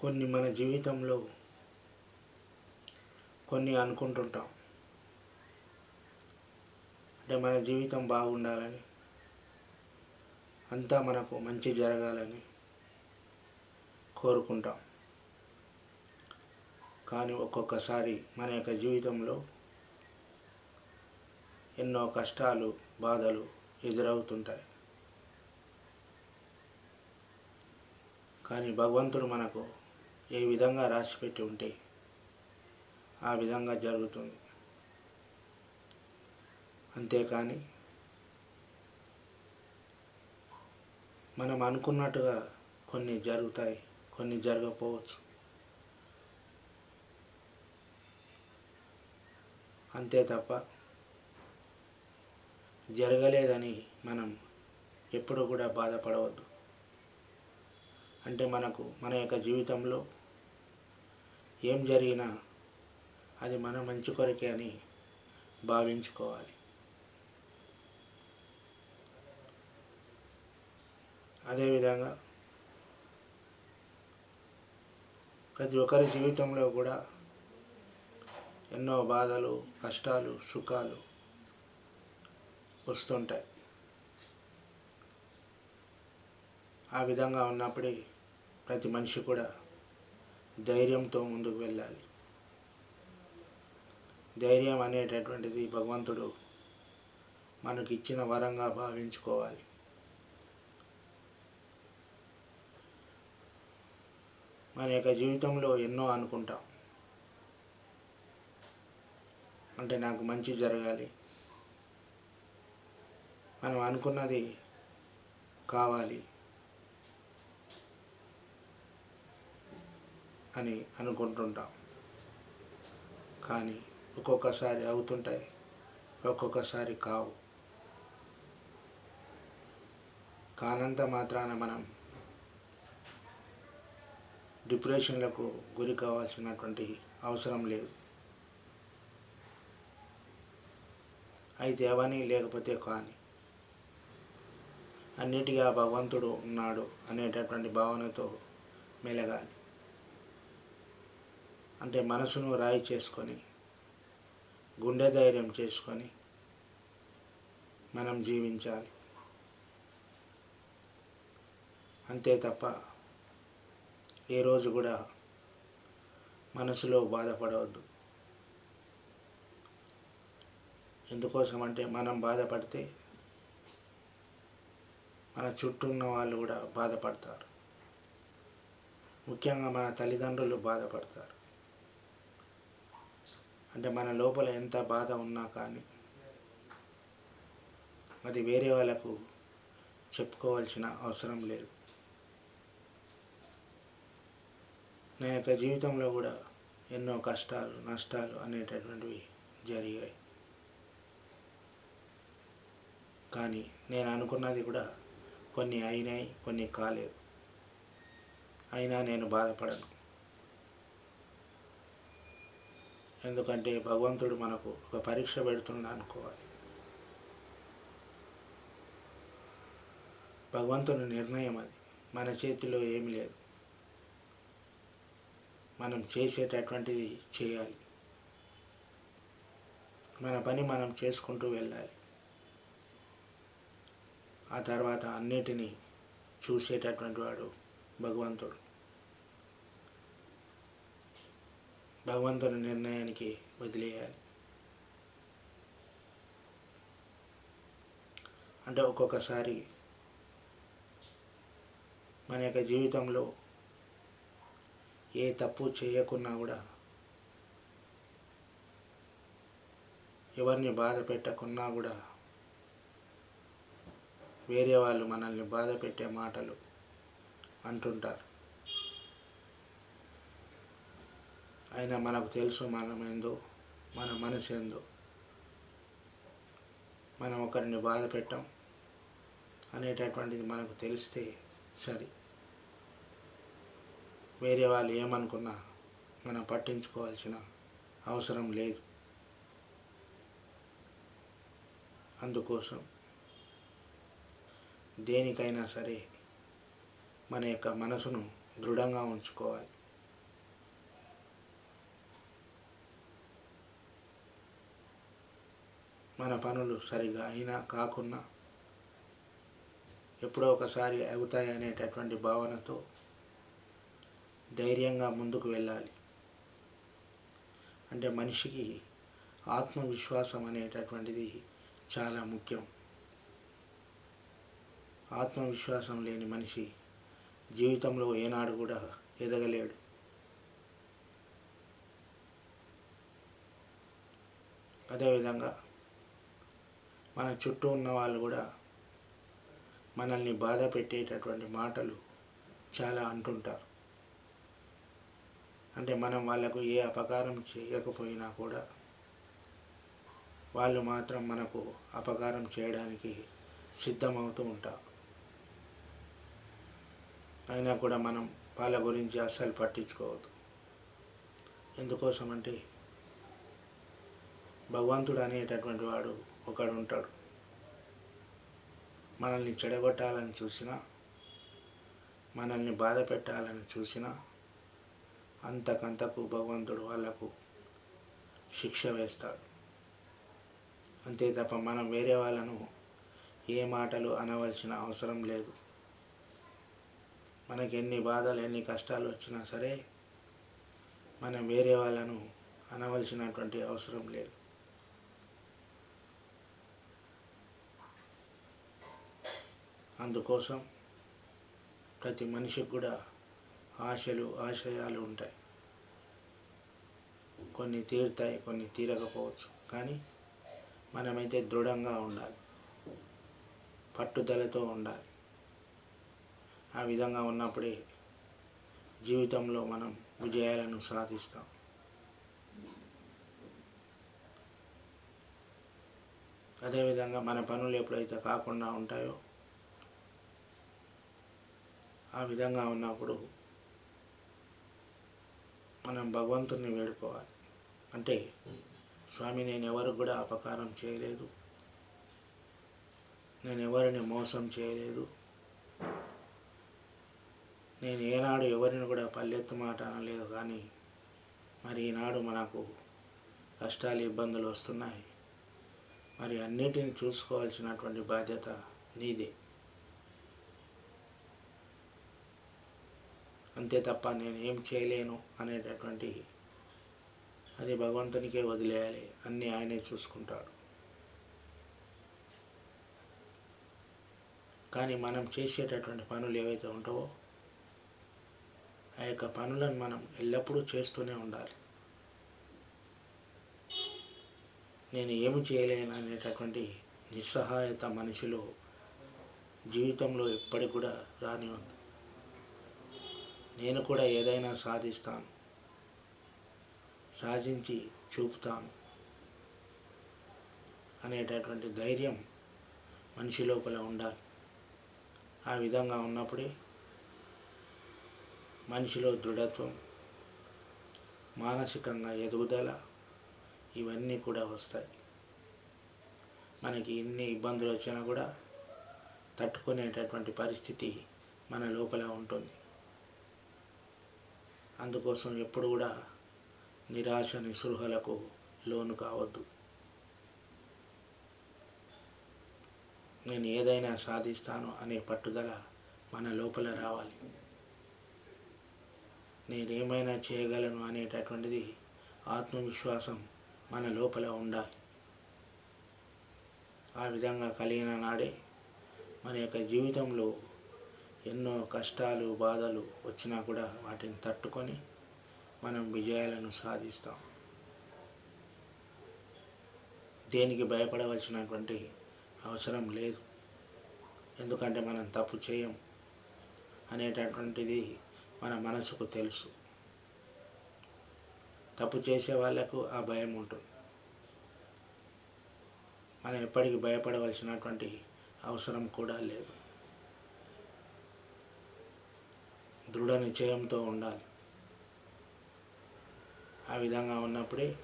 కొన్ని మన జీవితంలో కొన్ని అనుకుంటుంటాం. అంటే మన జీవితం బాగుండాలని అంతా మనకు మంచి జరగాలని కోరుకుంటాం. కానీ ఒక్కొక్కసారి మన యొక్క జీవితంలో ఎన్నో కష్టాలు బాధలు ఎదురవుతుంటాయి. కానీ భగవంతుడు మనకు ఏ విధంగా రాసిపెట్టి ఉంటే ఆ విధంగా జరుగుతుంది. అంతేకాని మనం అనుకున్నట్టుగా కొన్ని జరుగుతాయి కొన్ని జరగకపోవచ్చు. అంతే తప్ప జరగలేదని మనం ఎప్పుడు కూడా బాధపడవద్దు. అంటే మనకు మన యొక్క జీవితంలో ఏం జరిగినా అది మన మంచి కొరకే అని భావించుకోవాలి. అదేవిధంగా ప్రతి ఒక్కరి జీవితంలో కూడా ఎన్నో బాధలు కష్టాలు సుఖాలు వస్తుంటాయి. ఆ విధంగా ఉన్నప్పుడే ప్రతి మనిషి కూడా ధైర్యంతో ముందుకు వెళ్ళాలి. ధైర్యం అనేటటువంటిది భగవంతుడు మనకి ఇచ్చిన వరంగా భావించుకోవాలి. మన యొక్క జీవితంలో ఎన్నో అనుకుంటాం. అంటే నాకు మంచి జరగాలి. మనం అనుకున్నది కావాలి. అని అనుకుంటుంటాం. కానీ ఒక్కొక్కసారి అవుతుంటాయి ఒక్కొక్కసారి కావు. కానంత మాత్రాన మనం డిప్రెషన్లకు గురి కావాల్సినటువంటి అవసరం లేదు. అయితే అవని లేకపోతే కాని. అన్నిటిగా భగవంతుడు ఉన్నాడు అనేటటువంటి భావనతో మెలగాలి. అంటే మనసును రాయి చేసుకొని గుండె ధైర్యం చేసుకొని మనం జీవించాలి. అంతే తప్ప ఏ రోజు కూడా మనసులో బాధపడవద్దు. ఎందుకోసం అంటే మనం బాధపడితే మన చుట్టూ ఉన్న వాళ్ళు కూడా బాధపడతారు. ముఖ్యంగా మన తల్లిదండ్రులు బాధపడతారు. అంటే మన లోపల ఎంత బాధ ఉన్నా కానీ అది వేరే వాళ్ళకు చెప్పుకోవాల్సిన అవసరం లేదు. నా యొక్క జీవితంలో కూడా ఎన్నో కష్టాలు నష్టాలు అనేటటువంటివి జరిగాయి. కానీ నేను అనుకున్నది కూడా కొన్ని అయినాయి కొన్ని కాలేదు. అయినా నేను బాధపడను. ఎందుకంటే భగవంతుడు మనకు ఒక పరీక్ష పెడుతున్నాడు అనుకోవాలి. భగవంతుని నిర్ణయం అది. మన చేతిలో ఏమి లేదు. మనం చేసేటటువంటిది చేయాలి. మన పని మనం చేసుకుంటూ వెళ్ళాలి. ఆ తర్వాత అన్నిటినీ చూసేటటువంటి వాడు భగవంతుడు. భగవంతుని నిర్ణయానికి వదిలేయాలి. అంటే ఒక్కొక్కసారి మన యొక్క జీవితంలో ఏ తప్పు చేయకున్నా కూడా ఎవరిని బాధ పెట్టకున్నా కూడా వేరే వాళ్ళు మనల్ని బాధ పెట్టే మాటలు అంటుంటారు. అయినా మనకు తెలుసు మనం ఏందో మన మనసు ఏందో మనం ఒకరిని బాధ పెట్టాం అనేటటువంటిది మనకు తెలిస్తే సరి. వేరే వాళ్ళు ఏమనుకున్నా మనం పట్టించుకోవాల్సిన అవసరం లేదు. అందుకోసం దేనికైనా సరే మన యొక్క మనసును దృఢంగా ఉంచుకోవాలి. మన పనులు సరిగా అయినా కాకున్నా ఎప్పుడో ఒకసారి అవుతాయి అనేటటువంటి భావనతో ధైర్యంగా ముందుకు వెళ్ళాలి. అంటే మనిషికి ఆత్మవిశ్వాసం అనేటటువంటిది చాలా ముఖ్యం. ఆత్మవిశ్వాసం లేని మనిషి జీవితంలో ఏనాడు కూడా ఎదగలేడు. అదేవిధంగా మన చుట్టూ ఉన్న వాళ్ళు కూడా మనల్ని బాధ పెట్టేటటువంటి మాటలు చాలా అంటుంటారు. అంటే మనం వాళ్ళకు ఏ అపకారం చేయకపోయినా కూడా వాళ్ళు మాత్రం మనకు అపకారం చేయడానికి సిద్ధమవుతూ ఉంటారు. అయినా కూడా మనం వాళ్ళ గురించి అస్సలు పట్టించుకోవద్దు. ఎందుకోసమంటే భగవంతుడు అనేటటువంటి వాడు ఒకడు ఉంటాడు మనల్ని చెడగొట్టాలని చూసినా మనల్ని బాధ పెట్టాలని చూసినా అంతకంతకు భగవంతుడు వాళ్ళకు శిక్ష వేస్తాడు. అంతే తప్ప మనం వేరే వాళ్ళను ఏ మాటలు అనవలసిన అవసరం లేదు. మనకి ఎన్ని బాధలు ఎన్ని కష్టాలు వచ్చినా సరే మనం వేరే వాళ్ళను అనవలసినటువంటి అవసరం లేదు. అందుకోసం ప్రతి మనిషికి కూడా ఆశలు ఆశయాలు ఉంటాయి. కొన్ని తీరుతాయి కొన్ని తీరకపోవచ్చు. కానీ మనమైతే దృఢంగా ఉండాలి. పట్టుదలతో ఉండాలి. ఆ విధంగా ఉన్నప్పుడే జీవితంలో మనం విజయాలను సాధిస్తాం. అదేవిధంగా మన పనులు ఎప్పుడైతే కాకుండా ఉంటాయో ఆ విధంగా ఉన్నప్పుడు మనం భగవంతుని వేడుకోవాలి. అంటే స్వామి నేను ఎవరికి కూడా అపకారం చేయలేదు. నేను ఎవరిని మోసం చేయలేదు. నేను ఏనాడు ఎవరిని కూడా పల్లెత్తు మాట అనలేదు. కానీ మరి ఈనాడు మనకు కష్టాలు ఇబ్బందులు వస్తున్నాయి. మరి అన్నిటిని చూసుకోవాల్సినటువంటి బాధ్యత నీదే. అంతే తప్ప నేను ఏం చేయలేను అనేటటువంటి అది భగవంతునికే వదిలేయాలి. అన్నీ ఆయనే చూసుకుంటాడు. కానీ మనం చేసేటటువంటి పనులు ఏవైతే ఉంటావో ఆ యొక్క పనులను మనం ఎల్లప్పుడూ చేస్తూనే ఉండాలి. నేను ఏమి చేయలేను అనేటటువంటి నిస్సహాయత మనిషిలో జీవితంలో ఎప్పటికి కూడా రానివద్దు నేను కూడా ఏదైనా సాధిస్తాను. సాధించి చూపుతాను అనేటటువంటి ధైర్యం మనిషి లోపల ఉండాలి. ఆ విధంగా ఉన్నప్పుడే మనిషిలో దృఢత్వం మానసికంగా ఎదుగుదల ఇవన్నీ కూడా వస్తాయి. మనకి ఎన్ని ఇబ్బందులు వచ్చినా కూడా తట్టుకునేటటువంటి పరిస్థితి మన లోపల ఉంటుంది. అందుకోసం ఎప్పుడు కూడా నిరాశ నిస్పృహలకు లోను కావద్దు. నేను ఏదైనా సాధిస్తాను అనే పట్టుదల మన లోపల రావాలి. నేనేమైనా చేయగలను అనేటటువంటిది ఆత్మవిశ్వాసం మన లోపల ఉండాలి. ఆ విధంగా కలిగిన నాడే మన యొక్క జీవితంలో ఎన్నో కష్టాలు బాధలు వచ్చినా కూడా వాటిని తట్టుకొని మనం విజయాలను సాధిస్తాం. దేనికి భయపడవలసినటువంటి అవసరం లేదు. ఎందుకంటే మనం తప్పు చేయం అనేటటువంటిది మన మనసుకు తెలుసు. తప్పు చేసే వాళ్ళకు ఆ భయం ఉంటుంది. మనం ఎప్పటికీ భయపడవలసినటువంటి అవసరం కూడా లేదు. దృఢ నిశ్చయంతో ఉండాలి. ఆ విధంగా ఉన్నప్పుడే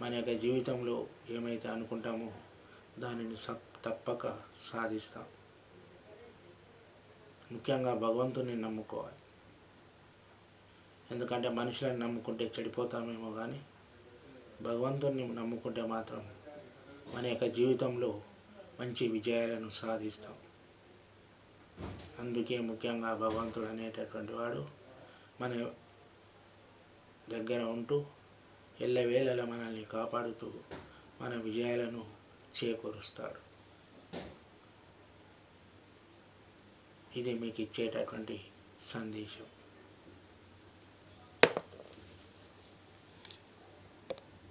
మన యొక్క జీవితంలో ఏమైతే అనుకుంటామో దానిని సప్ తప్పక సాధిస్తాం. ముఖ్యంగా భగవంతుని నమ్ముకోవాలి. ఎందుకంటే మనుషులను నమ్ముకుంటే చెడిపోతామేమో కానీ భగవంతుని నమ్ముకుంటే మాత్రం మన యొక్క జీవితంలో మంచి విజయాలను సాధిస్తాం. అందుకే ముఖ్యంగా భగవంతుడు అనేటటువంటి వాడు మన దగ్గర ఉంటూ ఎల్లవేళలా మనల్ని కాపాడుతూ మన విజయాలను చేకూరుస్తాడు. ఇది మీకు ఇచ్చేటటువంటి సందేశం.